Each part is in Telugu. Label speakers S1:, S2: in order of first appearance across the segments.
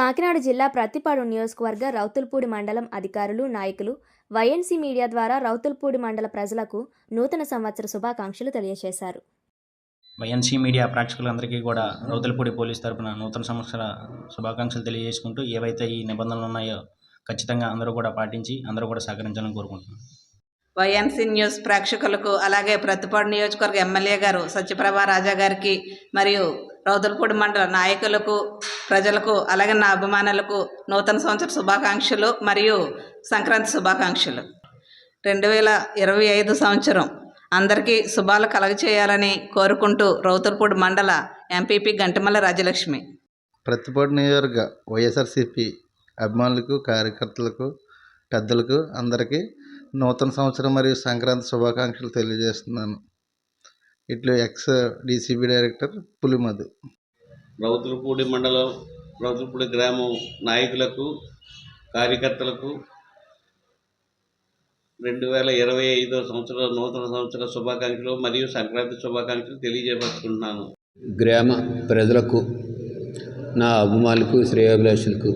S1: కాకినాడ జిల్లా ప్రత్తిపాడు నియోజకవర్గ రౌతుల్పూడి మండలం అధికారులు నాయకులు వైఎన్సీ మీడియా ద్వారా రౌతుల్పూడి మండల ప్రజలకు నూతన సంవత్సర శుభాకాంక్షలు తెలియజేశారు.
S2: వైఎన్సీ మీడియా ప్రేక్షకులందరికీ కూడా రౌతులపూడి పోలీస్ తరపున నూతన సంవత్సర శుభాకాంక్షలు తెలియజేసుకుంటూ ఏవైతే ఈ నిబంధనలు ఉన్నాయో ఖచ్చితంగా అందరూ కూడా పాటించి అందరూ కూడా సహకరించాలని కోరుకుంటున్నాను
S3: వైఎన్సీ న్యూస్ ప్రేక్షకులకు అలాగే ప్రతిపాడు నియోజకవర్గ ఎమ్మెల్యే గారు సత్యప్రభ రాజా గారికి మరియు రౌతులపూడి మండల నాయకులకు ప్రజలకు అలాగే నా అభిమానులకు నూతన సంవత్సర శుభాకాంక్షలు మరియు సంక్రాంతి శుభాకాంక్షలు. రెండు వేల ఇరవై ఐదు సంవత్సరం అందరికీ శుభాలు కలగచేయాలని కోరుకుంటూ రౌతులపూడి మండల ఎంపీపీ గంటమల్ల రాజలక్ష్మి.
S4: ప్రతిపాడు నియోజకవర్గ వైఎస్ఆర్సిపి అభిమానులకు కార్యకర్తలకు పెద్దలకు అందరికీ నూతన సంవత్సరం మరియు సంక్రాంతి శుభాకాంక్షలు తెలియజేస్తున్నాను. ఇట్లు ex DCB director Pulimadhu.
S5: Rowthulapudi మండలం రౌతులపూడి గ్రామం నాయకులకు కార్యకర్తలకు రెండు వేల ఇరవై ఐదో సంవత్సరం నూతన సంవత్సర శుభాకాంక్షలు మరియు సంక్రాంతి శుభాకాంక్షలు తెలియజేపరుచుకుంటున్నాను
S6: గ్రామ ప్రజలకు నా అభిమానులకు శ్రేయోభిలాషులకు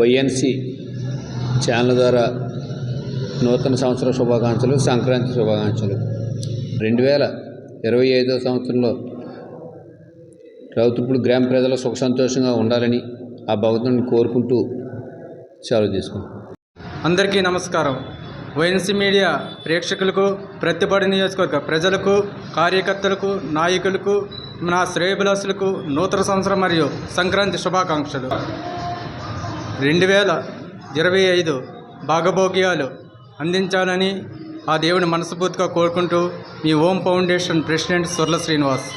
S6: వైఎన్సి ఛానల్ ద్వారా నూతన సంవత్సర శుభాకాంక్షలు సంక్రాంతి శుభాకాంక్షలు. రెండు వేల ఇరవై ఐదో సంవత్సరంలో రౌతుప్పుడు గ్రామ ప్రజలు సుఖ సంతోషంగా ఉండాలని ఆ భగవంతుని కోరుకుంటూ సెలవు తీసుకున్నాం
S7: అందరికీ నమస్కారం. వైఎన్సీ మీడియా ప్రేక్షకులకు ప్రతిపాడు నియోజకవర్గ ప్రజలకు కార్యకర్తలకు నాయకులకు నా శ్రేయభిలాసులకు నూతన సంవత్సరం మరియు సంక్రాంతి శుభాకాంక్షలు. రెండు వేల ఇరవై ఐదు భాగభోగ్యాలు అందించాలని ఆ దేవుని మనస్ఫూర్తిగా కోరుకుంటూ మీ ఓం ఫౌండేషన్ ప్రెసిడెంట్ సుర్ల శ్రీనివాస్.